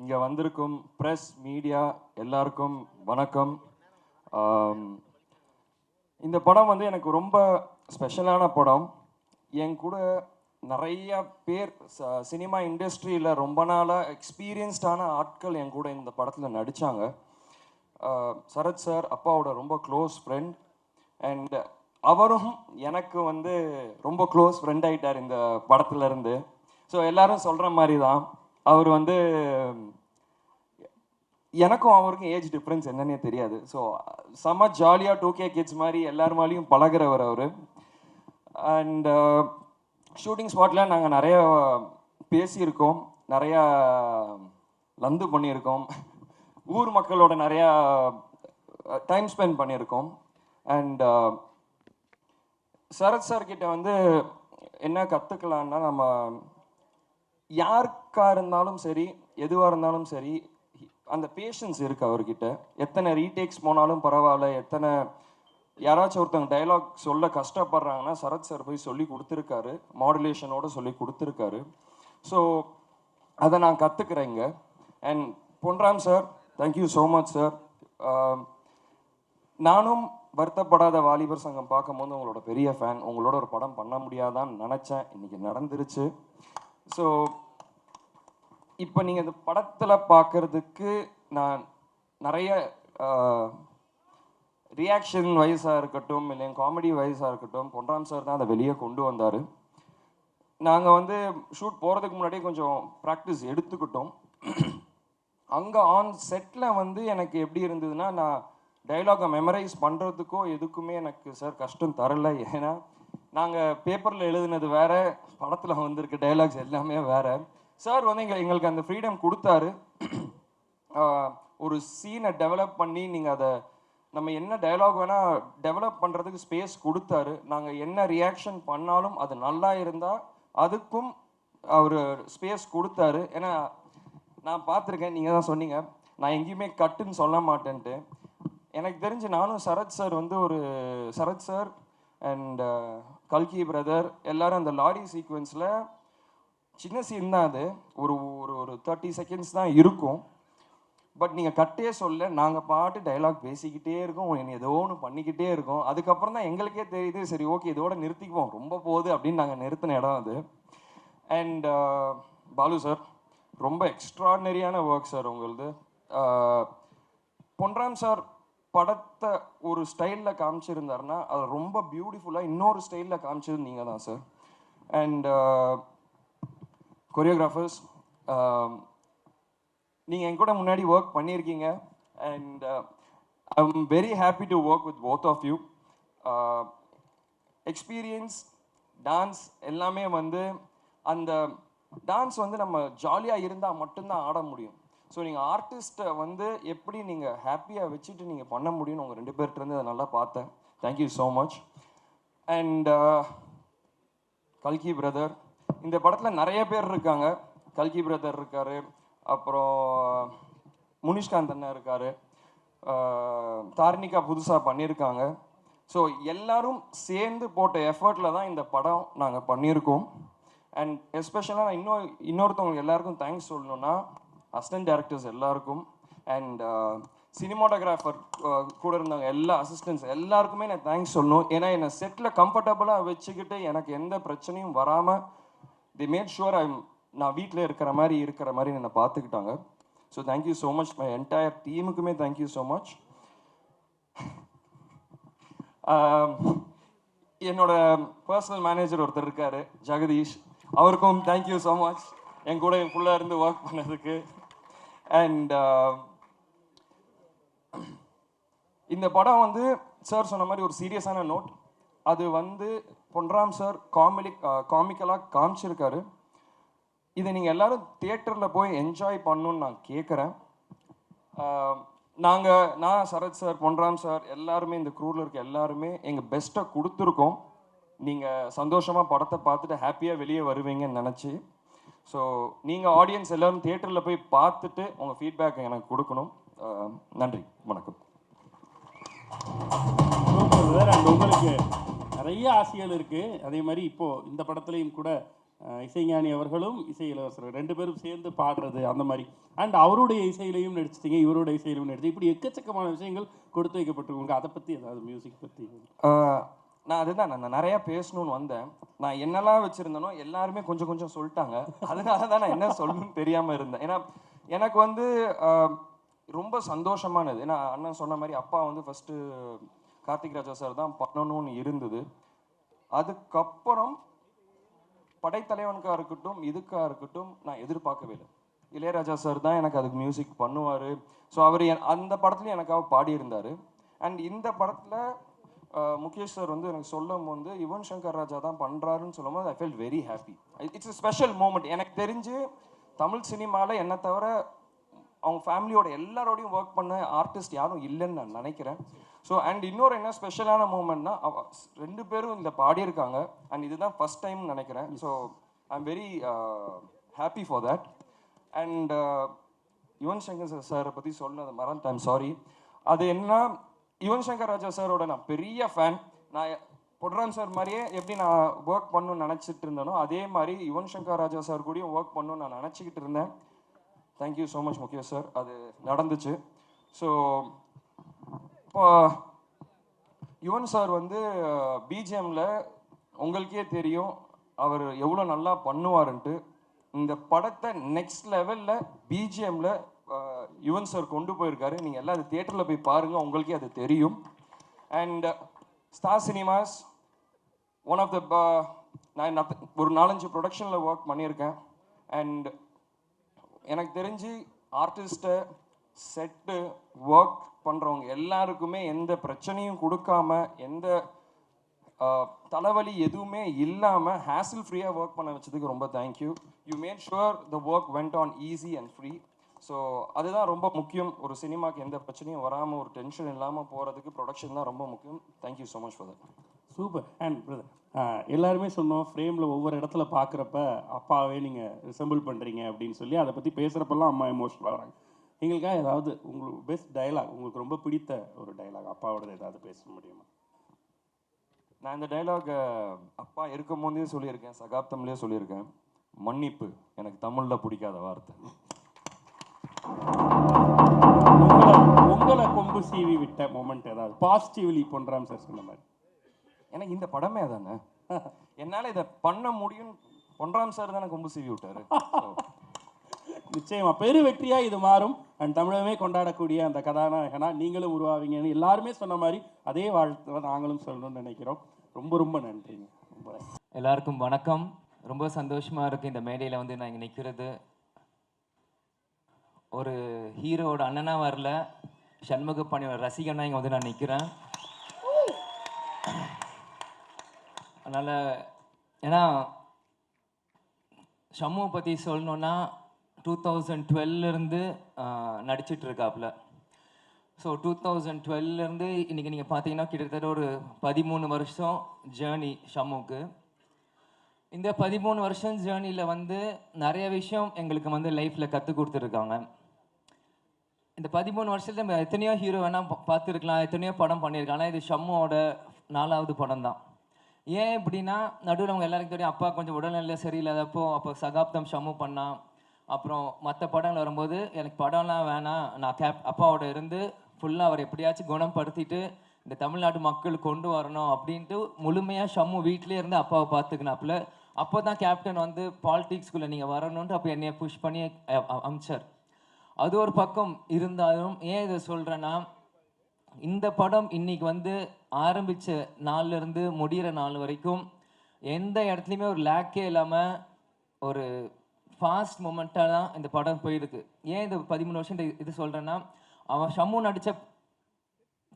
இங்கே வந்திருக்கும் press media எல்லாருக்கும் வணக்கம். இந்த படம் வந்து எனக்கு ரொம்ப ஸ்பெஷலான படம். என் கூட நிறைய பேர் சினிமா இண்டஸ்ட்ரியில் ரொம்ப நாளாக எக்ஸ்பீரியன்ஸ்டான ஆட்கள் என் கூட இந்த படத்தில் நடித்தாங்க சரத் சார் அப்பாவோட ரொம்ப க்ளோஸ் ஃப்ரெண்ட் அண்ட் அவரும் எனக்கு வந்து ரொம்ப க்ளோஸ் ஃப்ரெண்ட் ஆயிட்டார் இந்த படத்துலேருந்து ஸோ எல்லாரும் சொல்கிற மாதிரி தான் அவர் வந்து எனக்கும் அவருக்கும் ஏஜ் டிஃப்ரென்ஸ் என்னன்னே தெரியாது. ஸோ செம ஜாலியாக டூ கே கிட்ஸ் மாதிரி எல்லாருமாலையும் பழகுறவர் அவர். அண்ட் ஷூட்டிங் ஸ்பாட்டில் நாங்கள் நிறைய பேசியிருக்கோம். நிறையா லந்து பண்ணியிருக்கோம். ஊர் மக்களோட நிறையா டைம் ஸ்பெண்ட் பண்ணியிருக்கோம். அண்ட் uh, சரத் சார்கிட்ட வந்து என்ன கற்றுக்கலான்னா நம்ம யாருக்காக இருந்தாலும் சரி எதுவாக இருந்தாலும் சரி அந்த பேஷன்ஸ் இருக்கு அவர்கிட்ட. எத்தனை ரீடேக்ஸ் போனாலும் பரவாயில்ல எத்தனை யாராச்சும் ஒருத்தவங்க டைலாக் சொல்ல கஷ்டப்படுறாங்கன்னா சரத் சார் போய் சொல்லி கொடுத்துருக்காரு மாடுலேஷனோட சொல்லி கொடுத்துருக்காரு. ஸோ அதை நான் கற்றுக்குறேங்க and Ponram sir thank you so much sir நானும் வருத்தப்படாத வாலிபர் சங்கம் பார்க்கும்போது உங்களோட பெரிய ஃபேன் உங்களோட ஒரு படம் பண்ண முடியாதான்னு நினச்சேன். இன்றைக்கி நடந்துருச்சு. ஸோ இப்போ நீங்கள் இந்த படத்தில் பார்க்கறதுக்கு நான் நிறைய ரியாக்ஷன் வைஸாக இருக்கட்டும் இல்லை காமெடி வைஸாக இருக்கட்டும் பொன்ராம் சார் தான் அதை வெளியே கொண்டு வந்தார். நாங்கள் வந்து ஷூட் போகிறதுக்கு முன்னாடியே கொஞ்சம் ப்ராக்டிஸ் எடுத்துக்கிட்டோம். அங்கே ஆன் செட்டில் வந்து எனக்கு எப்படி இருந்ததுன்னா நான் டைலாகை மெமரைஸ் பண்ணுறதுக்கோ எதுக்குமே எனக்கு சார் கஷ்டம் தரல. ஏன்னா நாங்கள் பேப்பரில் எழுதுனது வேறு படத்தில் வந்திருக்க டைலாக்ஸ் எல்லாமே வேறு. சார் வந்து எங்க எங்களுக்கு அந்த ஃப்ரீடம் கொடுத்தாரு. ஒரு சீனை டெவலப் பண்ணி நீங்கள் அதை நம்ம என்ன டயலாக் வேணால் டெவலப் பண்ணுறதுக்கு ஸ்பேஸ் கொடுத்தாரு. நாங்கள் என்ன ரியாக்ஷன் பண்ணாலும் அது நல்லா இருந்தால் அதுக்கும் அவர் ஸ்பேஸ் கொடுத்தாரு. ஏன்னா நான் பார்த்துருக்கேன் நீங்கள் தான் சொன்னீங்க. நான் எங்கேயுமே கட்டுன்னு சொல்ல மாட்டேன்ட்டு. எனக்கு தெரிஞ்சு நானும் சரத் சார் வந்து ஒரு சரத் சார் அண்ட் கல்கி பிரதர் எல்லாரும் அந்த லாரி சீக்வன்ஸில் சின்ன சீன் தான் அது. ஒரு ஒரு ஒரு தேர்ட்டி செகண்ட்ஸ் தான் இருக்கும். பட் நீங்கள் கட்டே சொல்ல நாங்கள் பாட்டு டைலாக் பேசிக்கிட்டே இருக்கோம். என்ன ஏதோ ஒன்று பண்ணிக்கிட்டே இருக்கோம். அதுக்கப்புறம் தான் எங்களுக்கே தெரியுது சரி ஓகே இதோட நிறுத்திக்குவோம். ரொம்ப போகுது அப்படின்னு நாங்கள் நிறுத்தின இடம் அது. அண்ட் uh, பாலு சார் ரொம்ப எக்ஸ்ட்ராடினரியான ஒர்க் சார் உங்களுது. பொன்ராம் சார் படத்தை ஒரு ஸ்டைலில் காமிச்சிருந்தாருன்னா அது ரொம்ப பியூட்டிஃபுல்லாக இன்னொரு ஸ்டைலில் காமிச்சது நீங்கள் தான் சார் அண்ட் கொரியோகிராஃபர்ஸ் um, நீங்கள் என் கூட முன்னாடி ஒர்க் பண்ணியிருக்கீங்க and I am very happy to work with both of you experience dance எல்லாமே வந்து அந்த டான்ஸ் வந்து நம்ம ஜாலியாக இருந்தால் மட்டும்தான் ஆட முடியும். ஸோ நீங்கள் ஆர்டிஸ்ட்டை வந்து எப்படி நீங்கள் ஹாப்பியாக வச்சுட்டு நீங்கள் பண்ண முடியும்னு உங்கள் ரெண்டு பேர்கிட்டருந்து அதை நல்லா பார்த்தேன். Thank you so much and கல்கி பிரதர் இந்த படத்தில் நிறைய பேர் இருக்காங்க. கல்கி பிரதர் இருக்காரு. அப்புறம் முனிஷ்காந்த் அண்ணா இருக்காரு. தார்னிகா புதுசாக பண்ணியிருக்காங்க. ஸோ எல்லாரும் சேர்ந்து போட்ட எஃபர்ட்டில் தான் இந்த படம் நாங்கள் பண்ணியிருக்கோம். அண்ட் எஸ்பெஷலாக நான் இன்னொரு இன்னொருத்தவங்களுக்கு எல்லாருக்கும் தேங்க்ஸ் சொல்லணும்னா அசிஸ்டன்ட் டேரக்டர்ஸ் எல்லாருக்கும். அண்ட் சினிமாட்டோகிராஃபர் கூட இருந்தவங்க எல்லா அசிஸ்டன்ஸ் எல்லாருக்குமே நான் தேங்க்ஸ் சொல்லணும். ஏன்னா என்னை செட்டில் கம்ஃபர்டபுளாக வச்சுக்கிட்டு எனக்கு எந்த பிரச்சனையும் வராமல் தி மேட் ஷுவர் ஐ நான் வீட்டில் இருக்கிற மாதிரி இருக்கிற மாதிரி என்னை பார்த்துக்கிட்டாங்க. So thank you so much my entire டீமுக்குமே thank you so much என்னோட பர்சனல் மேனேஜர் ஒருத்தர் இருக்கார் ஜெகதீஷ். அவருக்கும் தேங்க்யூ ஸோ மச் என் கூட என் ஃபுல்லாக இருந்து ஒர்க் பண்ணதுக்கு. அண்ட் um, இந்த படம் வந்து சார் சொன்ன மாதிரி ஒரு சீரியஸான நோட் அது வந்து பொன்ராம் சார் காமெடி காமிக்கலாக காமிச்சிருக்காரு. இதை நீங்கள் எல்லாரும் தியேட்டரில் போய் என்ஜாய் பண்ணணும்னு நான் கேட்குறேன் நாங்கள் நான் சரத் சார் பொன்ராம் சார் எல்லாருமே இந்த க்ரூவில் இருக்க எல்லாருமே எங்கள் பெஸ்ட்டை கொடுத்துருக்கோம். நீங்கள் சந்தோஷமாக படத்தை பார்த்துட்டு ஹாப்பியாக வெளியே வருவீங்கன்னு நினச்சி. ஸோ நீங்கள் ஆடியன்ஸ் எல்லோரும் தியேட்டரில் போய் பார்த்துட்டு உங்கள் ஃபீட்பேக் எனக்கு கொடுக்கணும். நன்றி. வணக்கம். சார். உங்களுக்கு நிறைய ஆசைகள் இருக்குது அதே மாதிரி இப்போது இந்த படத்துலையும் கூட இசைஞானி அவர்களும் இசை இளவரசர் ரெண்டு பேரும் சேர்ந்து பாடுறது அந்த மாதிரி. அண்ட் அவருடைய இசையிலையும் நடிச்சிட்டிங்க இவருடைய இசையிலையும் நடிச்சு இப்படி எக்கச்சக்கமான விஷயங்கள் கொடுத்து வைக்கப்பட்டிருக்கோங்க அதை பற்றி ஏதாவது மியூசிக் பற்றி நான் அதுதான் நான் நிறையா பேசணும்னு வந்தேன். நான் என்னெல்லாம் வச்சுருந்தேனோ எல்லாருமே கொஞ்சம் கொஞ்சம் சொல்லிட்டாங்க. அதனால தான் நான் என்ன சொல்லணும்னு தெரியாமல் இருந்தேன். ஏன்னா எனக்கு வந்து ரொம்ப சந்தோஷமானது. ஏன்னா அண்ணன் சொன்ன மாதிரி அப்பா வந்து ஃபஸ்ட்டு கார்த்திக் ராஜா சார் தான் பண்ணணும்னு இருந்தது. அதுக்கப்புறம் படைத்தலைவனுக்காக இருக்கட்டும் இதுக்காக இருக்கட்டும் நான் எதிர்பார்க்கவே இல்லை. இளையராஜா சார் தான் எனக்கு அதுக்கு மியூசிக் பண்ணுவார். ஸோ அவர் அந்த படத்துலையும் எனக்காக பாடியிருந்தார். அண்ட் இந்த படத்தில் முகேஷ் சார் வந்து எனக்கு சொல்லும் போது யுவன் சங்கர் ராஜா தான் பண்ணுறாருன்னு சொல்லும் போது I feel very happy it's a special moment எனக்கு தெரிஞ்சு தமிழ் சினிமாவில் என்னை தவிர அவங்க ஃபேமிலியோட எல்லாரோடையும் ஒர்க் பண்ண ஆர்டிஸ்ட் யாரும் இல்லைன்னு நான் நினைக்கிறேன். ஸோ அண்ட் இன்னொரு என்ன ஸ்பெஷலான மூமெண்ட்னா ரெண்டு பேரும் இந்த பாடியிருக்காங்க அண்ட் இதுதான் ஃபர்ஸ்ட் டைம் நினைக்கிறேன். So I am very happy for that and Yuvan Shankar சாரை பற்றி சொன்னது மறந்துட்டேன். சாரி அது என்னன்னா யுவன் சங்கர் ராஜா சாரோட நான் பெரிய ஃபேன் நான் பொட்ரான் சார் மாதிரியே எப்படி நான் ஒர்க் பண்ணணும்னு நினச்சிட்டு இருந்தேனோ அதே மாதிரி யுவன் சங்கர் ராஜா சார் கூடயும் ஒர்க் பண்ணணும்னு நான் நினச்சிக்கிட்டு இருந்தேன். Thank you so much Mukesh sir. அது நடந்துச்சு. ஸோ இப்போ யுவன் சார் வந்து பிஜிஎம்ல உங்களுக்கே தெரியும் அவர் எவ்வளோ நல்லா பண்ணுவாருன்ட்டு. இந்த படத்தை நெக்ஸ்ட் லெவலில் பிஜிஎம்ல யுவன் சார் கொண்டு போயிருக்காரு. நீங்கள் எல்லாம் அது தியேட்டரில் போய் பாருங்கள் உங்களுக்கே அது தெரியும். And Star Cinemas one of the நான் ஒரு நாலஞ்சு ப்ரொடக்ஷனில் ஒர்க் பண்ணியிருக்கேன். அண்ட் எனக்கு தெரிஞ்சு ஆர்டிஸ்ட்டு செட்டு ஒர்க் பண்ணுறவங்க எல்லாருக்குமே எந்த பிரச்சனையும் கொடுக்காம எந்த தலைவலி எதுவுமே இல்லாமல் ஹேசில் ஃப்ரீயாக ஒர்க் பண்ண வச்சதுக்கு ரொம்ப thank you you made sure the work went on easy and free so அதுதான் ரொம்ப முக்கியம். ஒரு சினிமாக்கு எந்த பிரச்சனையும் வராமல் ஒரு டென்ஷன் இல்லாமல் போகிறதுக்கு ப்ரொடக்ஷன் தான் ரொம்ப முக்கியம். Thank you so much for that super and brother எல்லாருமே சொன்னோம் ஃப்ரேமில் ஒவ்வொரு இடத்துல பார்க்குறப்ப அப்பாவே நீங்கள் ரிசம்பிள் பண்ணுறீங்க அப்படின்னு சொல்லி. அதை பற்றி பேசுகிறப்பெல்லாம் அம்மா எமோஷனல் ஆகிறாங்க எங்களுக்காக ஏதாவது உங்களுக்கு பெஸ்ட் டயலாக் உங்களுக்கு ரொம்ப பிடித்த ஒரு டயலாக் அப்பாவோடது ஏதாவது பேச முடியுமா? நான் இந்த டைலாக் அப்பா இருக்கும் போதே சொல்லியிருக்கேன் சகாப்தம்லேயே சொல்லியிருக்கேன். மன்னிப்பு எனக்கு தமிழில் பிடிக்காத வார்த்தை. உங்களை உங்களை கொம்பு சீவி விட்ட மொமெண்ட் ஏதாவது பாசிட்டிவ்லி பொன்றாம் சார் சொன்ன மாதிரி. எனக்கு இந்த படமே தானே என்னால் இதை பண்ண முடியும் பொன்றாம் சார் தானே கொம்பு சீவி விட்டாரு. நிச்சயமாக நிச்சயமா பெரு வெற்றியா இது மாறும். அண்ட் தமிழகமே கொண்டாடக்கூடிய அந்த கதாநாயகனா நீங்களும் உருவாவீங்கன்னு எல்லாருமே சொன்ன மாதிரி அதே வாழ்த்து நாங்களும் சொல்லணும்னு நினைக்கிறோம். ரொம்ப ரொம்ப நன்றிங்க. ரொம்ப எல்லாருக்கும் வணக்கம். ரொம்ப சந்தோஷமா இருக்கு இந்த மேடையில் வந்து நான் இங்கே நிற்கிறது ஒரு ஹீரோவோட அண்ணனா வரல. சண்முக பாண்டியோட ரசிகனா இங்கே வந்து நான் நிற்கிறேன் அதனால் ஏன்னா சமூக பற்றி சொல்லணுன்னா டூ தௌசண்ட் டுவெல்லேருந்து நடிச்சிட்ருக்காப்புல ஸோ டூ தௌசண்ட் டுவெல்லேருந்து இன்றைக்கி நீங்கள் பார்த்தீங்கன்னா கிட்டத்தட்ட ஒரு பதிமூணு வருஷம் ஜேர்னி ஷம்முக்கு. இந்த பதிமூணு வருஷம் ஜேர்னியில் வந்து நிறைய விஷயம் எங்களுக்கு வந்து லைஃப்பில் கற்றுக் கொடுத்துருக்காங்க. இந்த பதிமூணு வருஷத்துல நம்ம எத்தனையோ ஹீரோ வேணால் பார்த்துருக்கலாம் எத்தனையோ படம் பண்ணியிருக்கலாம் ஆனால் இது ஷம்முவோட நாலாவது படம் தான். ஏன் இப்படின்னா நடுவில் அவங்க எல்லாருக்கும் தெரியும் அப்பா கொஞ்சம் உடல்நிலை சரியில்லாதப்போ அப்போ சகாப்தம் ஷம்மு பண்ணான் அப்புறம் மற்ற படங்கள் வரும்போது எனக்கு படம்லாம் வேணாம். நான் கேப் அப்பாவோட இருந்து ஃபுல்லாக அவர் எப்படியாச்சும் குணப்படுத்திட்டு இந்த தமிழ்நாட்டு மக்கள் கொண்டு வரணும் அப்படின்ட்டு முழுமையாக ஷம்மு வீட்டிலே இருந்து அப்பாவை பார்த்துக்கினாப்புல அப்போ தான் கேப்டன் வந்து பாலிடிக்ஸ்குள்ளே நீங்கள் வரணுன்ட்டு அப்போ என்னையை புஷ் பண்ணி அமிச்சார். அது ஒரு பக்கம் இருந்தாலும் ஏன் இதை சொல்கிறேன்னா இந்த படம் இன்னைக்கு வந்து ஆரம்பித்த நாள்லேருந்து முடிகிற நாள் வரைக்கும் எந்த இடத்துலையுமே ஒரு லேக்கே இல்லாமல் ஒரு ஃபாஸ்ட் மூமெண்ட்டாக தான் இந்த படம் போயிருக்கு. ஏன் இது பதிமூணு வருஷம் இது சொல்கிறேன்னா அவன் ஷம்மு நடித்த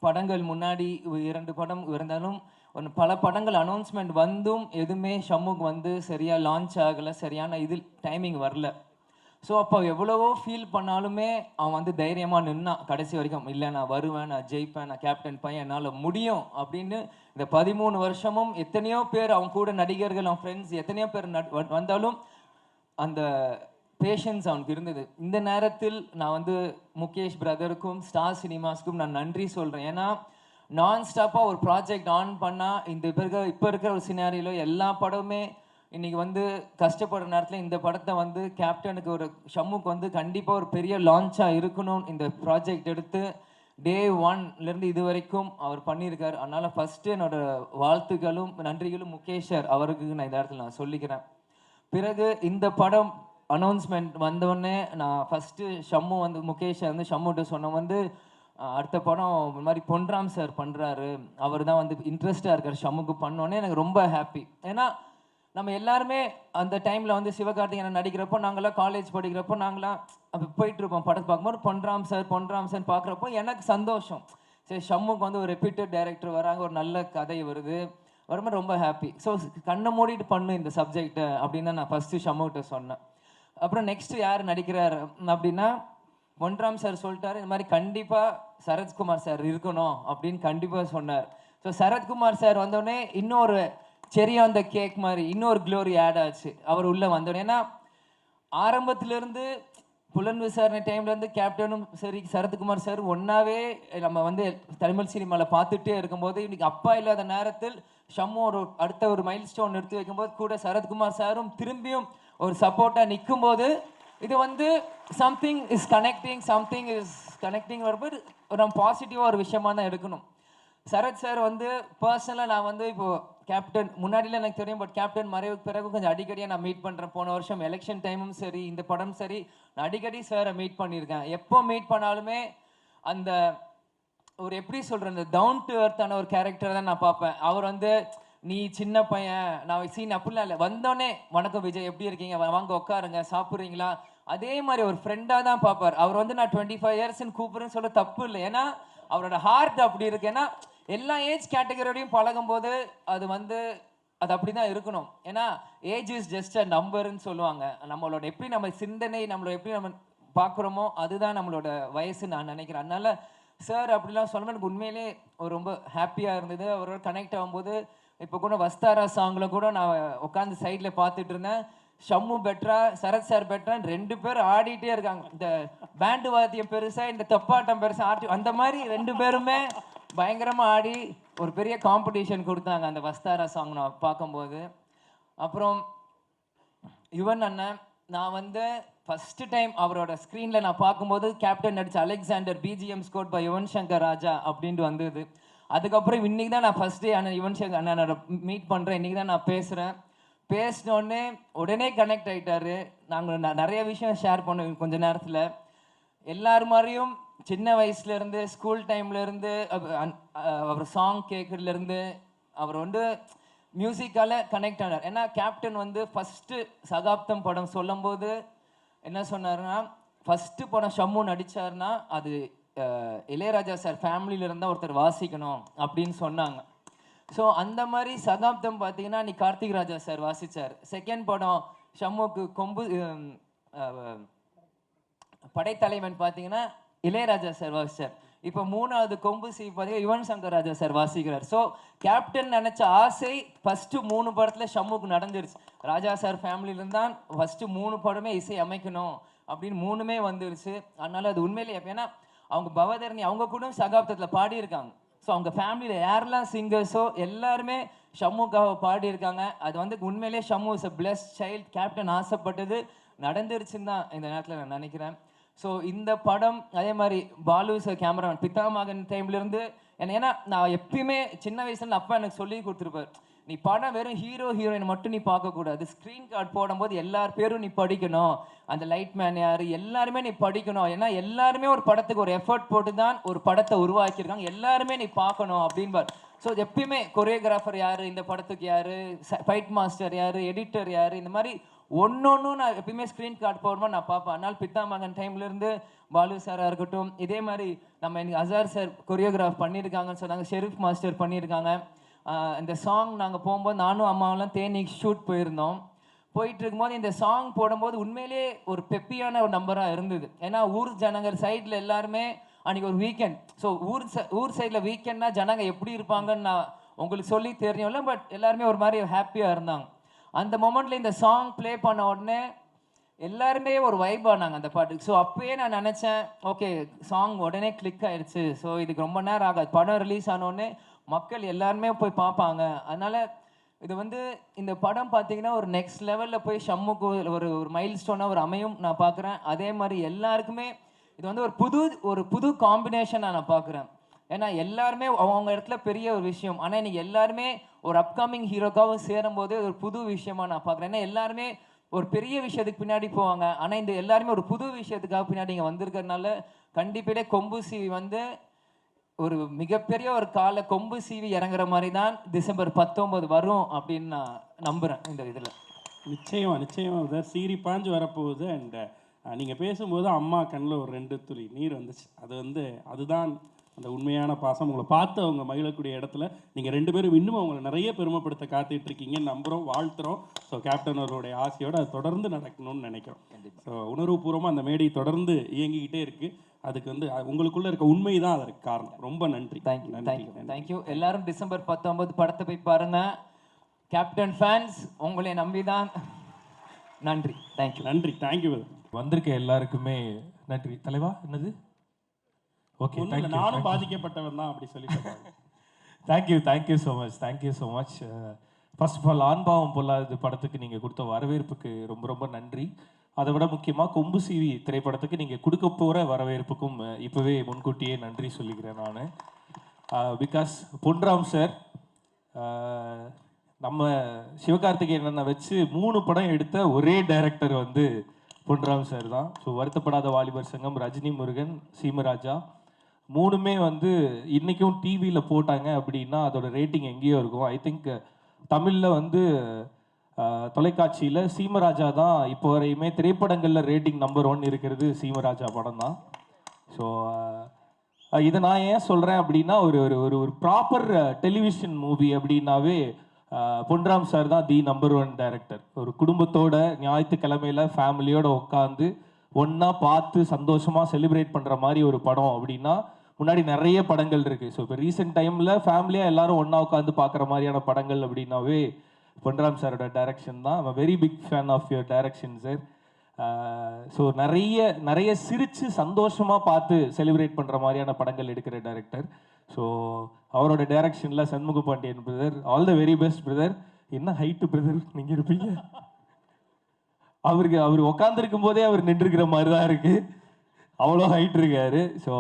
படங்கள் முன்னாடி இரண்டு படம் இருந்தாலும் ஒன்று பல படங்கள் அனௌன்ஸ்மெண்ட் வந்தும் எதுவுமே ஷம்முக்கு வந்து சரியாக லான்ச் ஆகலை சரியான இது டைமிங் வரல. ஸோ அப்போ எவ்வளவோ ஃபீல் பண்ணாலுமே அவன் வந்து தைரியமாக நின்னான் கடைசி வரைக்கும் இல்லை நான் வருவேன் நான் ஜெயிப்பேன் நான் கேப்டன் பையன் என்னால் முடியும் அப்படின்னு இந்த பதிமூணு வருஷமும் எத்தனையோ பேர் அவன் கூட நடிகர்கள் அவன் ஃப்ரெண்ட்ஸ் எத்தனையோ பேர் நட்- வந்தாலும் அந்த பேஷன்ஸ் அவனுக்கு இருந்தது. இந்த நேரத்தில் நான் வந்து முகேஷ் பிரதருக்கும் ஸ்டார் சினிமாஸ்க்கும் நான் நன்றி சொல்கிறேன் ஏன்னா நான் ஸ்டாப்பாக ஒரு ப்ராஜெக்ட் ஆன் பண்ணால் இந்த இப்போ இருக்கிற இப்போ இருக்கிற ஒரு சினாரியில் எல்லா படமுமே இன்றைக்கி வந்து கஷ்டப்படுற நேரத்தில் இந்த படத்தை வந்து கேப்டனுக்கு ஒரு ஷம்முக்கு வந்து கண்டிப்பாக ஒரு பெரிய லான்ச்சாக இருக்கணும் இந்த ப்ராஜெக்ட் எடுத்து டே ஒன்லேருந்து இது வரைக்கும் அவர் பண்ணியிருக்கார். அதனால் ஃபஸ்ட்டு என்னோடய வாழ்த்துக்களும் நன்றிகளும் முகேஷ் சார் அவருக்கு நான் இந்த இடத்துல நான் சொல்லிக்கிறேன். பிறகு இந்த படம் அனௌன்ஸ்மெண்ட் வந்தோடனே நான் ஃபஸ்ட்டு ஷம்மு வந்து முகேஷ் வந்து ஷம்முகிட்ட சொன்ன வந்து அடுத்த படம் இந்த மாதிரி பொன்ராம் சார் பண்ணுறாரு அவர் தான் வந்து இன்ட்ரெஸ்டாக இருக்கார் ஷம்முக்கு பண்ணோன்னே எனக்கு ரொம்ப ஹாப்பி ஏன்னா நம்ம எல்லாருமே அந்த டைமில் வந்து சிவகார்த்திகேயன் நடிக்கிறப்போ நாங்களாம் காலேஜ் படிக்கிறப்போ நாங்களாம் அப்போ போயிட்டுருப்போம் படத்தை பார்க்கும்போது பொன்ராம் சார் பொன்ராம் சார் பார்க்குறப்போ எனக்கு சந்தோஷம். சரி ஷம்முக்கு வந்து ஒரு ரெப்யூட்டட் டைரக்டர் வராங்க ஒரு நல்ல கதை வருது. வரும்போது ரொம்ப ஹாப்பி ஸோ கண்ணை மூடிட்டு பண்ணு இந்த சப்ஜெக்டை அப்படின்னு தான் நான் ஃபஸ்ட்டு ஷம்முகிட்ட சொன்னேன். அப்புறம் நெக்ஸ்ட்டு யார் நடிக்கிறார் அப்படின்னா ஒன்றாம் சார் சொல்லிட்டாரு இந்த மாதிரி கண்டிப்பாக சரத்குமார் சார் இருக்கணும் அப்படின்னு கண்டிப்பாக சொன்னார். ஸோ சரத்குமார் சார் வந்தோடனே இன்னொரு செரி அந்த கேக் மாதிரி இன்னொரு க்ளோரி ஆட் ஆச்சு. அவர் உள்ளே வந்தோடனே ஏன்னா ஆரம்பத்துலேருந்து புலன் விசாரணை டைம்லேருந்து கேப்டனும் சரி சரத்குமார் சார் ஒன்றாவே நம்ம வந்து தமிழ் சினிமாவில் பார்த்துட்டே இருக்கும்போது இன்னைக்கு அப்பா இல்லாத நேரத்தில் ஷம்மு ஒரு அடுத்த ஒரு மைல் ஸ்டோன் எடுத்து வைக்கும்போது கூட சரத்குமார் சாரும் திரும்பியும் ஒரு சப்போர்ட்டாக நிற்கும் போது இது வந்து something is connecting something is connecting வரும்போது நம்ம பாசிட்டிவாக ஒரு விஷயமா தான் எடுக்கணும். சரத் சார் வந்து பர்சனலாக நான் வந்து இப்போது கேப்டன் முன்னாடிலாம் எனக்கு தெரியும் பட் கேப்டன் மறைவுக்கு பிறகு கொஞ்சம் அடிக்கடியாக நான் மீட் பண்ணுறேன் போன வருஷம் எலெக்ஷன் டைமும் சரி இந்த படம் சரி நான் அடிக்கடி சாரை மீட் பண்ணியிருக்கேன். எப்போ மீட் பண்ணாலுமே அந்த ஒரு எப்படி சொல்கிறது அந்த டவுன் டு அர்த்தான ஒரு கேரக்டர் தான் நான் பார்ப்பேன். அவர் வந்து நீ சின்ன பையன் நான் சீன் அப்படிலாம் இல்லை. வந்தோடனே வணக்கம் விஜய் எப்படி இருக்கீங்க? வாங்க உட்காருங்க சாப்பிட்றீங்களா? அதே மாதிரி ஒரு ஃப்ரெண்டாக தான் பார்ப்பார். அவர் வந்து நான் டுவெண்ட்டி ஃபைவ் இயர்ஸ்ன்னு கூப்பிடுறேன்னு சொல்ல தப்பு இல்லை. ஏன்னா அவரோட ஹார்ட் அப்படி இருக்கு ஏன்னா எல்லா ஏஜ் கேட்டகரியோடையும் பழகும்போது அது வந்து அது அப்படி தான் இருக்கணும். ஏன்னா ஏஜ் இஸ் ஜஸ்ட் அ நம்பர்னு சொல்லுவாங்க. நம்மளோட எப்படி நம்ம சிந்தனை நம்மளோட எப்படி நம்ம பார்க்குறோமோ அதுதான் நம்மளோட வயசு நான் நினைக்கிறேன். அதனால சார் அப்படிலாம் சொல்லும்போது எனக்கு உண்மையிலே ஒரு ரொம்ப ஹாப்பியாக இருந்தது. அவரோட கனெக்ட் ஆகும்போது இப்போ கூட வஸ்தாரா சாங்கில் கூட நான் உட்காந்து சைடில் பார்த்துட்டு இருந்தேன். ஷம்மு பெட்ரா சரத் சார் பெட்ரான்னு ரெண்டு பேர் ஆடிட்டே இருக்காங்க. இந்த பேண்டு வாத்தியம் பெருசா இந்த தப்பாட்டம் பெருசா ஆட்டி அந்த மாதிரி ரெண்டு பேருமே பயங்கரமா ஆடி ஒரு பெரிய காம்படிஷன் கொடுத்தாங்க அந்த வஸ்தாரா சாங் நான் பார்க்கும்போது. அப்புறம் யுவன் அண்ணன் நான் வந்து ஃபர்ஸ்ட் டைம் அவரோட ஸ்க்ரீனில் நான் பார்க்கும்போது கேப்டன் நடிச்ச Alexander BGM scored by Yuvan Shankar Raja அப்படின்ட்டு வந்தது. அதுக்கப்புறம் இன்னைக்கு தான் நான் ஃபர்ஸ்ட் டே அண்ணன் யுவன் சங்கர் அண்ணனோட மீட் பண்ணுறேன் இன்னைக்கு தான் நான் பேசுகிறேன் பேசினோடனே உடனே கனெக்ட் ஆகிட்டாரு நாங்கள் நிறைய விஷயம் ஷேர் பண்ணோம் கொஞ்ச நேரத்தில். எல்லார் மாதிரியும் சின்ன வயசுலேருந்து ஸ்கூல் டைம்லேருந்து அவர் சாங் கேட்குறதுலேருந்து அவர் வந்து மியூசிக்கால கனெக்ட் ஆனார். ஏன்னா கேப்டன் வந்து ஃபஸ்ட்டு சகாப்தம் படம் சொல்லும்போது என்ன சொன்னார்னா ஃபஸ்ட்டு படம் ஷம்மு நடித்தார்னா அது இளையராஜா சார் ஃபேமிலியிலேருந்தால் ஒருத்தர் வாசிக்கணும் அப்படின்னு சொன்னாங்க. ஸோ அந்த மாதிரி சகாப்தம் பார்த்தீங்கன்னா நீ கார்த்திக் ராஜா சார் வாசிச்சார். செகண்ட் படம் ஷம்முக்கு கொம்பு படைத்தலைவன் பார்த்தீங்கன்னா இளையராஜா சார் வாசிச்சார். இப்போ மூணாவது கொம்பு சி பார்த்தீங்கன்னா யுவன் சங்கர் ராஜா சார் வாசிக்கிறார். ஸோ கேப்டன் நினச்ச ஆசை ஃபஸ்ட்டு மூணு படத்தில் ஷம்முக்கு நடந்துருச்சு. ராஜா சார் ஃபேமிலியில தான் மூணு படமே இசை அமைக்கணும் அப்படின்னு மூணுமே வந்துருச்சு. அதனால அது உண்மையிலே ஏன்னா அவங்க பவதரணி அவங்க கூட சகாப்தத்தில் பாடியிருக்காங்க. ஸோ அவங்க ஃபேமிலியில் யாரெல்லாம் சிங்கர்ஸோ எல்லாருமே ஷம்முக்காக பாடியிருக்காங்க. அது வந்து உண்மையிலே Shammu is a bless child captain ஆசைப்பட்டது நடந்துருச்சுன்னு தான் இந்த நேரத்தில் நான் நினைக்கிறேன். ஸோ இந்த படம் அதே மாதிரி பாலு சார் கேமராமேன் பித்தாமகன் டைம்லேருந்து ஏன்னா நான் எப்பயுமே சின்ன வயசுல அப்பா எனக்கு சொல்லி கொடுத்துருப்பார். நீ படம் வெறும் ஹீரோ ஹீரோயின் மட்டும் நீ பார்க்கக்கூடாது. ஸ்க்ரீன் கார்டு போடும்போது எல்லார் பேரும் நீ படிக்கணும். அந்த லைட் மேன் யார்? எல்லாருமே நீ படிக்கணும். ஏன்னா எல்லாருமே ஒரு படத்துக்கு ஒரு எஃபர்ட் போட்டு தான் ஒரு படத்தை உருவாக்கியிருக்காங்க. எல்லாருமே நீ பார்க்கணும் அப்படின்பார் ஸோ எப்பயுமே கொரியோகிராஃபர் யார்? இந்த படத்துக்கு யார்? ஃபைட் மாஸ்டர் யார்? எடிட்டர் யார்? இந்த மாதிரி ஒன்னொன்னும் நான் எப்பயுமே ஸ்க்ரீன் கார்டு போடும்போது நான் பார்ப்பேன். அதனால் பித்தாமகன் டைம்லேருந்து பாலு சாராக இருக்கட்டும் இதே மாதிரி நம்ம இன்னைக்கு அசார் சார் கொரியோகிராஃப் பண்ணியிருக்காங்கன்னு சொன்னாங்க. ஷெரீஃப் மாஸ்டர் பண்ணியிருக்காங்க. இந்த சாங் நாங்கள் போகும்போது நானும் அம்மாவெல்லாம் தேனிக்கு ஷூட் போயிருந்தோம். போயிட்டு இருக்கும்போது இந்த சாங் போடும்போது உண்மையிலேயே ஒரு பெப்பியான ஒரு நம்பராக இருந்தது. ஏன்னா ஊர் ஜனங்கள் சைடில் எல்லாருமே அன்றைக்கி ஒரு வீக்கெண்ட் ஸோ ஊர் ச- ஊர் சைடில் வீக்கெண்ட்னா ஜனங்க எப்படி இருப்பாங்கன்னு நான் உங்களுக்கு சொல்லி தெரியும்ல பட் எல்லாருமே ஒரு மாதிரி ஹாப்பியாக இருந்தாங்க. அந்த மொமெண்ட்டில் இந்த சாங் ப்ளே பண்ண உடனே எல்லாருமே ஒரு வைப் ஆனாங்க அந்த பாட்டுக்கு ஸோ அப்போயே நான் நினச்சேன் ஓகே சாங் உடனே கிளிக் ஆயிடுச்சு ஸோ இதுக்கு ரொம்ப நேரம் ஆகாது. படம் ரிலீஸ் ஆனோடனே மக்கள் எல்லாருமே போய் பார்ப்பாங்க. அதனால இது வந்து இந்த படம் பார்த்தீங்கன்னா ஒரு நெக்ஸ்ட் லெவலில் போய் ஷம்முக்கு ஒரு ஒரு மைல் ஸ்டோனாக ஒரு அமையும் நான் பார்க்குறேன் அதே மாதிரி எல்லாருக்குமே இது வந்து ஒரு புது ஒரு புது காம்பினேஷனாக நான் பார்க்குறேன் ஏன்னா எல்லாருமே அவங்க இடத்துல பெரிய ஒரு விஷயம். ஆனால் இன்றைக்கி எல்லாருமே ஒரு அப்கமிங் ஹீரோக்காகவும் சேரும்போது ஒரு புது விஷயமா நான் பார்க்குறேன் ஏன்னா எல்லாருமே ஒரு பெரிய விஷயத்துக்கு பின்னாடி போவாங்க. ஆனால் இந்த எல்லாருமே ஒரு புது விஷயத்துக்காக பின்னாடி இங்கே வந்திருக்கிறதுனால கண்டிப்பாக கொம்பு சிவி வந்து ஒரு மிகப்பெரிய ஒரு கால கொம்பு சீவி இறங்குற மாதிரி தான் டிசம்பர் பத்தொன்பது வரும் அப்படின்னு நான் நம்புறேன் இந்த இதில். நிச்சயமா நிச்சயமா. சார் சீரி பாஞ்சு வரப்போகுது அண்ட் நீங்கள் பேசும்போது அம்மா கண்ணில் ஒரு ரெண்டு துளி நீர் வந்துச்சு. அது வந்து அதுதான் அந்த உண்மையான பாசம். உங்களை பார்த்து அவங்க மகிழக்கூடிய இடத்துல நீங்கள் ரெண்டு பேரும் இன்னும் அவங்களை நிறைய பெருமைப்படுத்த காத்துட்டு இருக்கீங்கன்னு நம்புகிறோம் வாழ்த்துறோம். ஸோ கேப்டன் அவருடைய ஆசையோடு அது தொடர்ந்து நடக்கணும்னு நினைக்கிறோம். ஸோ உணர்வுபூர்வமாக அந்த மேடை தொடர்ந்து இயங்கிக்கிட்டே இருக்கு. அதுக்கு வந்து உங்களுக்குள்ள இருக்க உண்மை தான் அதற்கு காரணம். ரொம்ப நன்றி. Thank you thank you thank you எல்லாரும் டிசம்பர் பத்தொன்பது படத்தை போய் பாருங்க. கேப்டன் ஃபேன்ஸ் உங்களை நம்பி தான் நன்றி. தேங்க்யூ நன்றி தேங்க்யூ வந்திருக்க எல்லாருக்குமே நன்றி. தலைவா என்னது? ஓகே நானும் பாதிக்கப்பட்டவன் தான் அப்படி சொல்லி. Thank you thank you so much thank you so much first of all Aan Paavam Pollathathu படத்துக்கு நீங்கள் கொடுத்த வரவேற்புக்கு ரொம்ப ரொம்ப நன்றி. அதை விட முக்கியமாக கொம்பு சீவி திரைப்படத்துக்கு நீங்கள் கொடுக்க போகிற வரவேற்புக்கும் இப்போவே முன்கூட்டியே நன்றி சொல்லிக்கிறேன் நான். பிகாஸ் பொன்ராம் சார் நம்ம சிவகார்த்திகேயனை வச்சு மூணு படம் எடுத்த ஒரே டைரக்டர் வந்து பொன்ராம் சார் தான். ஸோ வருத்தப்படாத வாலிபர் சங்கம் ரஜினி முருகன் சீமராஜா. மூணுமே வந்து இன்றைக்கும் டிவியில் போட்டாங்க அப்படின்னா அதோட ரேட்டிங் எங்கேயோ இருக்கும். ஐ திங்க் தமிழில் வந்து தொலைக்காட்சியில் சீமராஜா தான் இப்போ வரையுமே திரைப்படங்களில் ரேட்டிங் நம்பர் ஒன் இருக்கிறது சீமராஜா படம் தான். ஸோ இதை நான் ஏன் சொல்கிறேன் அப்படின்னா ஒரு ஒரு ஒரு ஒரு ப்ராப்பர் டெலிவிஷன் மூவி அப்படின்னாவே பொன்ராம் சார் தான் தி நம்பர் ஒன் டைரக்டர் ஒரு குடும்பத்தோட ஞாயிற்றுக்கிழமையில ஃபேமிலியோட உட்காந்து ஒன்றா பார்த்து சந்தோஷமாக செலிப்ரேட் பண்ணுற மாதிரி ஒரு படம் அப்படின்னா முன்னாடி நிறைய படங்கள் இருக்குது ஸோ இப்போ ரீசெண்ட் டைமில் ஃபேமிலியாக எல்லாரும் ஒன்றா உட்காந்து பார்க்குற மாதிரியான படங்கள் அப்படின்னாவே பொன்ராம் சாரோட டைரக்ஷன் தான். I'm very big fan of your direction sir so நிறைய நிறைய சிரித்து சந்தோஷமாக பார்த்து செலிப்ரேட் பண்ணுற மாதிரியான படங்கள் எடுக்கிற டைரக்டர் ஸோ அவரோட டைரக்ஷனில் Shanmuga Pandian brother all the very best brother என்ன ஹைட்டு பிரதர் நீங்கள் இருப்பீங்க. அவருக்கு அவர் உட்காந்துருக்கும் போதே அவர் நின்றுருக்கிற மாதிரி தான் இருக்குது அவ்வளோ ஹைட் இருக்காரு. ஸோ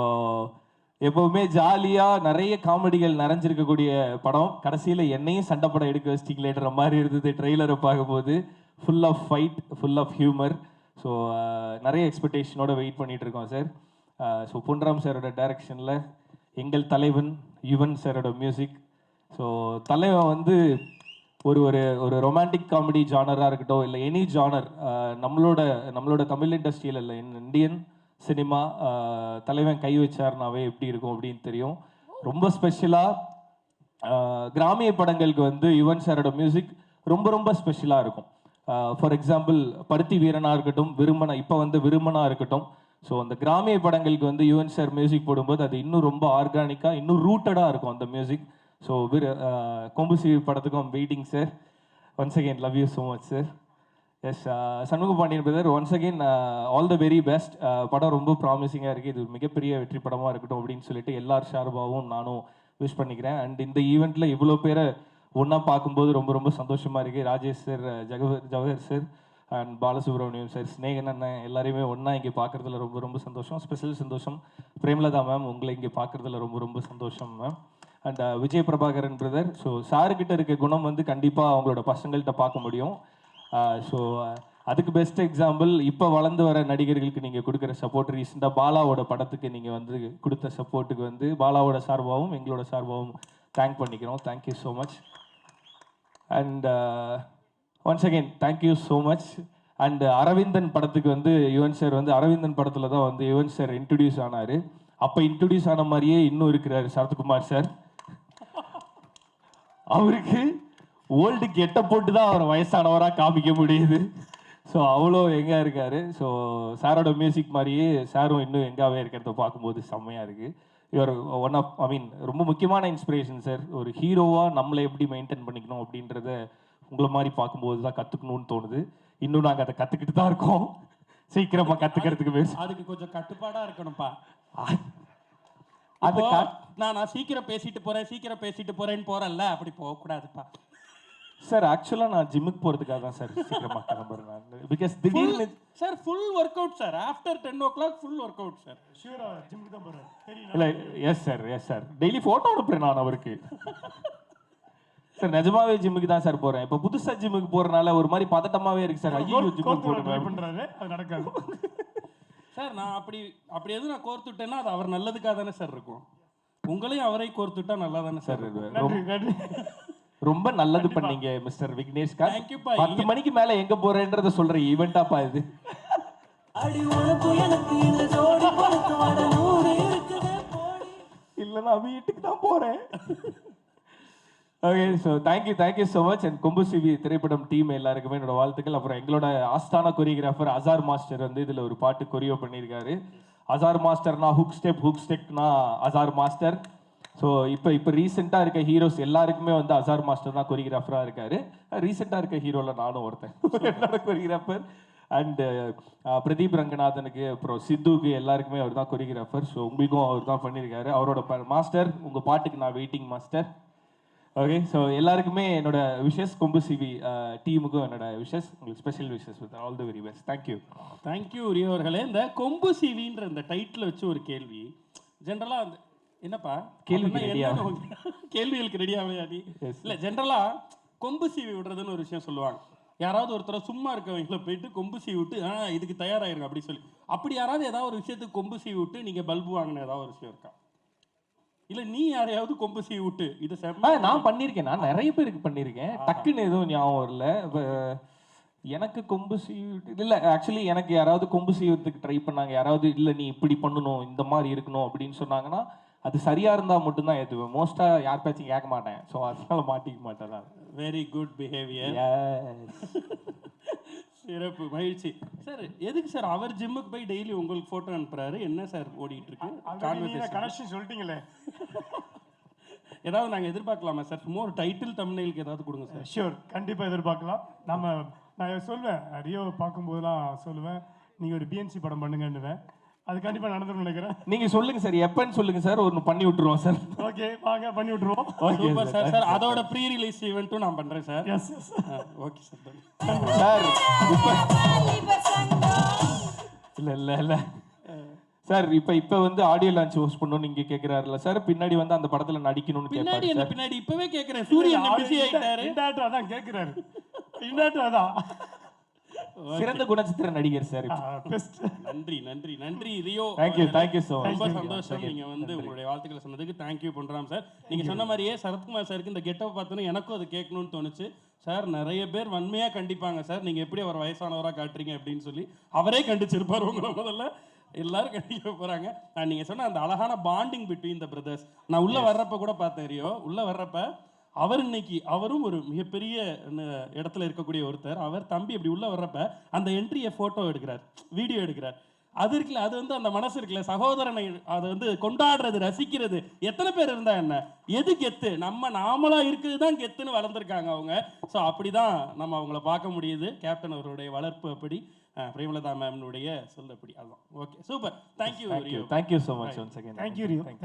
எப்பவுமே ஜாலியாக நிறைய காமெடிகள் நிறைஞ்சிருக்கக்கூடிய படம். கடைசியில் என்னையும் சண்டை படம் எடுக்க வச்சிட்டீங்களேன்ற மாதிரி இருந்தது ட்ரெய்லரை பார்க்கும்போது. Full of fight full of humour so நிறைய எக்ஸ்பெக்டேஷனோட வெயிட் பண்ணிட்டு இருக்கோம் சார் ஸோ பொன்ராம் சாரோட டைரக்ஷனில் எங்கள் தலைவன் யுவன் சாரோட மியூசிக் ஸோ தலைவன் வந்து ஒரு ஒரு ஒரு ரொமான்டிக் காமெடி ஜானராக இருக்கட்டும் இல்லை எனி ஜானர் நம்மளோட நம்மளோட தமிழ் இண்டஸ்ட்ரியில் இல்லை இந்தியன் சினிமா தலைவன் கை வச்சார்னாவே எப்படி இருக்கும் அப்படின்னு தெரியும். ரொம்ப ஸ்பெஷலாக கிராமிய படங்களுக்கு வந்து யுவன் சாரோட மியூசிக் ரொம்ப ரொம்ப ஸ்பெஷலாக இருக்கும். ஃபார் எக்ஸாம்பிள் பருத்தி வீரனாக இருக்கட்டும் விரும்பனா இப்போ வந்து விரும்பனாக இருக்கட்டும். ஸோ அந்த கிராமிய படங்களுக்கு வந்து யுவன் சார் மியூசிக் போடும்போது அது இன்னும் ரொம்ப ஆர்கானிக்காக இன்னும் ரூட்டடாக இருக்கும் அந்த மியூசிக் ஸோ விரு கொம்பு சிவி படத்துக்கும் waiting sir once again love you so much sir yes uh, Shanmuga Pandian brother once again all the very best படம் ரொம்ப ப்ராமிசிங்காக இருக்குது இது மிகப்பெரிய வெற்றி படமாக இருக்கட்டும் அப்படின்னு சொல்லிட்டு எல்லார் சார்பாகவும் நானும் விஷ் பண்ணிக்கிறேன். அண்ட் இந்த ஈவெண்ட்டில் இவ்வளோ பேரை ஒன்றா பார்க்கும்போது ரொம்ப ரொம்ப சந்தோஷமாக இருக்குது Rajesh sir uh, ஜகவர் Jawahar sir and Balasubramaniam sir Snehan அண்ணன் எல்லாரையுமே ஒன்றா இங்கே பார்க்குறதுல ரொம்ப ரொம்ப சந்தோஷம். ஸ்பெஷல் சந்தோஷம். பிரேமலதா மேம் உங்களை இங்கே பார்க்குறதுல ரொம்ப ரொம்ப சந்தோஷம் ma'am and uh, Vijay Prabhakaran brother so சாருக்கிட்ட இருக்க குணம் வந்து கண்டிப்பாக அவங்களோட பசங்கள்கிட்ட பார்க்க முடியும். ஸோ அதுக்கு பெஸ்ட் எக்ஸாம்பிள் இப்போ வளர்ந்து வர நடிகர்களுக்கு நீங்கள் கொடுக்குற சப்போர்ட் ரீசெண்டாக பாலாவோட படத்துக்கு நீங்கள் வந்து கொடுத்த சப்போர்ட்டுக்கு வந்து பாலாவோட சார்பாகவும் எங்களோட சார்பாகவும் தேங்க் பண்ணிக்கிறோம். Thank you so much and once again thank you so much and Aravindan படத்துக்கு வந்து யுவன் சார் வந்து அரவிந்தன் படத்தில் தான் வந்து யுவன் சார் இன்ட்ரடியூஸ் ஆனார். அப்போ இன்ட்ரடியூஸ் ஆன மாதிரியே இன்னும் இருக்கிறார் சரத்குமார் சார் அவருக்கு ஓல்டு கெட்ட போட்டு தான் அவர் வயசானவராக காமிக்க முடியுது. ஸோ அவ்வளோ எங்கே இருக்காரு. ஸோ சாரோட மியூசிக் மாதிரியே சாரும் இன்னும் எங்காவே இருக்கிறத பார்க்கும்போது செம்மையாக இருக்குது இவர் ஒன் ஆஃப் ஐ மீன் ரொம்ப முக்கியமான இன்ஸ்பிரேஷன் சார் ஒரு ஹீரோவாக நம்மளை எப்படி மெயின்டைன் பண்ணிக்கணும் அப்படின்றத உங்களை மாதிரி பார்க்கும்போது தான் கற்றுக்கணும்னு தோணுது. இன்னும் நாங்கள் அதை கற்றுக்கிட்டு தான் இருக்கோம். சீக்கிரமாக கற்றுக்கிறதுக்கு பேச அதுக்கு கொஞ்சம் கட்டுப்பாடா இருக்கணும்ப்பா. அது நான் நான் சீக்கிரம் பேசிட்டு போறேன் சீக்கிரம் பேசிட்டு போறேன்னு போறேன்ல அப்படி போக கூடாதுப்பா சார் ஆக்சுவலா நான் ஜிம்முக்கு போறதுக்காக தான் சார் சீக்கிரமா கிளம்புறேன் நான். பிகாஸ் திடீர்னு sir full workout sir after ten o'clock full workout sir ஷியூரா ஜிம்முக்கு தான் போறேன் இல்ல yes sir yes sir daily photo அனுப்புறேன் நான் அவருக்கு. சார் நிஜமாவே ஜிம்முக்கு தான் சார் போறேன். இப்போ புதுசா ஜிம்முக்கு போறனால ஒரு மாதிரி பதட்டமாவே இருக்கு சார் ஐயோ ஜிம்முக்கு போறேன் பண்றாரு. அது நடக்காது. சார் நான் அப்படி அப்படி எதுவும் நான் கோர்த்துட்டேன்னா அது அவர் நல்லதுக்காக தானே சார் இருக்கும். உங்களையும் அவரை கோர்த்துட்டா நல்லா தானே சார் நன்றி நன்றி. ரொம்ப நல்லது பண்ணீங்க மிஸ்டர் விக்னேஷ். பத்து மணிக்கு மேல எங்க போறேன்றத சொல்ற ஈவெண்டாப்பா இது. இல்ல நான் வீட்டுக்கு தான் போறேன். Okay so thank you thank you so much and Kombu Seevi திரைப்படம் டீம் எல்லாருக்குமே என்னோட வாழ்த்துக்கள். அப்புறம் எங்களோட ஆஸ்தான கொரியோகிராஃபர் அசார் மாஸ்டர் வந்து இதில் ஒரு பாட்டு கொரியோ பண்ணியிருக்காரு. அசார் மாஸ்டர்னா ஹுக் ஸ்டெப் ஹுக் ஸ்டெப்னா அசார் மாஸ்டர் ஸோ இப்போ இப்போ ரீசெண்டாக இருக்க ஹீரோஸ் எல்லாருக்குமே வந்து அசார் மாஸ்டர் தான் கொரியோகிராஃபராக இருக்காரு. ரீசெண்டாக இருக்க ஹீரோவில் நானும் ஒருத்தன். என்னோட கொரியோகிராஃபர் அண்டு பிரதீப் ரங்கநாதனுக்கு அப்புறம் சித்துக்கு எல்லாருக்குமே அவர் தான் கொரியோகிராஃபர் ஸோ உங்களுக்கும் அவர் தான் பண்ணியிருக்காரு அவரோட மாஸ்டர் உங்கள் பாட்டுக்கு நான் வெயிட்டிங் மாஸ்டர் ஓகே ஸோ எல்லாருக்குமே என்னோட விஷஸ் கொம்பு சிவி டீமுக்கும் என்னோட விஷஸ் உங்களுக்கு special wishes with all the very best thank you thank you உரியவர்களே அவர்களே. இந்த கொம்பு சிவின்ற இந்த டைட்டில் வச்சு ஒரு கேள்வி ஜென்ரலாக அந்த என்னப்பா? அப்படின்னா உங்க- கேள்விகளுக்கு ரெடியாவே நீ. இல்ல ஜென்ரலா கொம்பு சீவி விடுறதுன்னு ஒரு விஷயம் சொல்லுவாங்க. யாராவது ஒருத்தர் சும்மா இருக்கவங்கள போயிட்டு கொம்பு சீவி விட்டு ஆ இதுக்கு தயாராயிருங்க அப்படி சொல்லி. அப்படி யாராவது ஏதாவது ஒரு விஷயத்துக்கு கொம்பு சீவி விட்டு நீங்க பல்பு வாங்கின ஏதாவது ஒரு விஷயம் இருக்கா? இல்ல நீ யாரையாவது கொம்பு சீவி விட்டு இது செம்ம நான் பண்ணியிருக்கேன் நான் நிறைய பேருக்கு பண்ணியிருக்கேன் டக்குன்னு எதுவும் ஞாபகம் வரல. எனக்கு கொம்பு சீவிட்டு இல்லை ஆக்சுவலி எனக்கு யாராவது கொம்பு சீவத்துக்கு ட்ரை பண்ணாங்க. யாராவது இல்லை நீ இப்படி பண்ணணும் இந்த மாதிரி இருக்கணும் அப்படின்னு சொன்னாங்கன்னா அது சரியா இருந்தா மட்டும்தான் ஏற்றுவேன் மோஸ்டா யார் பேச்சும் கேட்க மாட்டேன். ஸோ அதனால மாட்டிக்க மாட்டேன் நான். Very good behaviour Yes. சிறப்பு மகிழ்ச்சி. சார் எதுக்கு சார் அவர் ஜிம்முக்கு போய் டெய்லி உங்களுக்கு போட்டோ அனுப்புறாரு? என்ன சார் ஓடிட்டு இருக்கு. கனெக்ஷன் சொல்லிட்டீங்களே? ஏதாவது நாங்க எதிர்பார்க்கலாமா சார் சும்மா ஒரு டைட்டில் தமிழ்நெலுக்கு ஏதாவது கொடுங்க சார் ஷியோர் கண்டிப்பா எதிர்பார்க்கலாம். நம்ம நான் சொல்வேன் ரியோ பார்க்கும்போதெல்லாம் சொல்லுவேன். நீங்க ஒரு பிஎன்சி படம் பண்ணுங்கன்னுவேன். அது கண்டிப்பா நடந்துரும் நினைக்கிறேன். நீங்க சொல்லுங்க சார் எப்பன்னு சொல்லுங்க சார் ஒன்று பண்ணி விட்டுருவோம் சார். ஓகே வாங்க பண்ணி விட்டுருவோம். Super sir. சார் அதோட ப்ரீ ரிலீஸ் ஈவெண்ட்டும் நான் பண்றேன் sir. Yes yes okay sir sir இல்ல இல்ல இல்ல. சார் இப்ப இப்ப வந்து ஆடியோ லான்ச் ஹோஸ்ட் பண்ணணும்னு நீங்க கேக்குறாருல்ல சார். பின்னாடி வந்து அந்த படத்துல நடிக்கணும்னு பின்னாடி கேட்பாரு என்ன சார். பின்னாடி? இப்பவே கேக்குறேன். சூரியன் பிஸி ஆயிட்டாரு. இன்டாக்டர் அதான் கேட்கிறாரு இன்டாக்டர் அதான். சிறந்த குணச்சித்திர நடிகர் சார் பெஸ்ட் நன்றி நன்றி நன்றி. Rio thank you thank you so ரொம்ப மச் சந்தோஷம். நீங்க வந்து உங்களுடைய வாழ்த்துக்களை சொன்னதுக்கு தேங்க்யூ பண்றோம் சார். நீங்க சொன்ன மாதிரியே சரத்குமார் சாருக்கு இந்த கெட்டப் பார்த்தோன்னே எனக்கும் அது கேட்கணும்னு தோணுச்சு. சார் நிறைய பேர் வன்மையா கண்டிப்பாங்க சார். நீங்க எப்படி அவர் வயசானவரா காட்டுறீங்க அப்படின்னு சொல்லி அவரே கண்டிச்சிருப்பார் உங்களை முதல்ல. எல்லாரும் கண்டிக்க போறாங்க. நான் நீங்க சொன்ன அந்த அழகான பாண்டிங் பிட்வீன் த பிரதர்ஸ் நான் உள்ள வர்றப்ப கூட பார்த்தேன் ரியோ. உள்ள வர்றப்ப அவர் இன்னைக்கு அவரும் ஒரு மிகப்பெரிய இடத்துல இருக்கக்கூடிய ஒருத்தர். அவர் தம்பி இப்படி உள்ள வர்றப்ப அந்த என்ட்ரியை போட்டோ எடுக்கிறார் வீடியோ எடுக்கிறார். அது இருக்குல்ல அது வந்து அந்த மனசு இருக்குல்ல சகோதரனை அதை வந்து கொண்டாடுறது ரசிக்கிறது எத்தனை பேர் இருந்தா என்ன? எது கெத்து? நம்ம நாமளா இருக்குது தான் கெத்துன்னு வளர்ந்துருக்காங்க அவங்க. ஸோ அப்படிதான் நம்ம அவங்கள பார்க்க முடியுது. கேப்டன் அவருடைய வளர்ப்பு அப்படி. பிரேமலதா மேம்னுடைய சொல்லப்படி அதுதான். Okay super thank you thank you so much once again thank you Rio thank you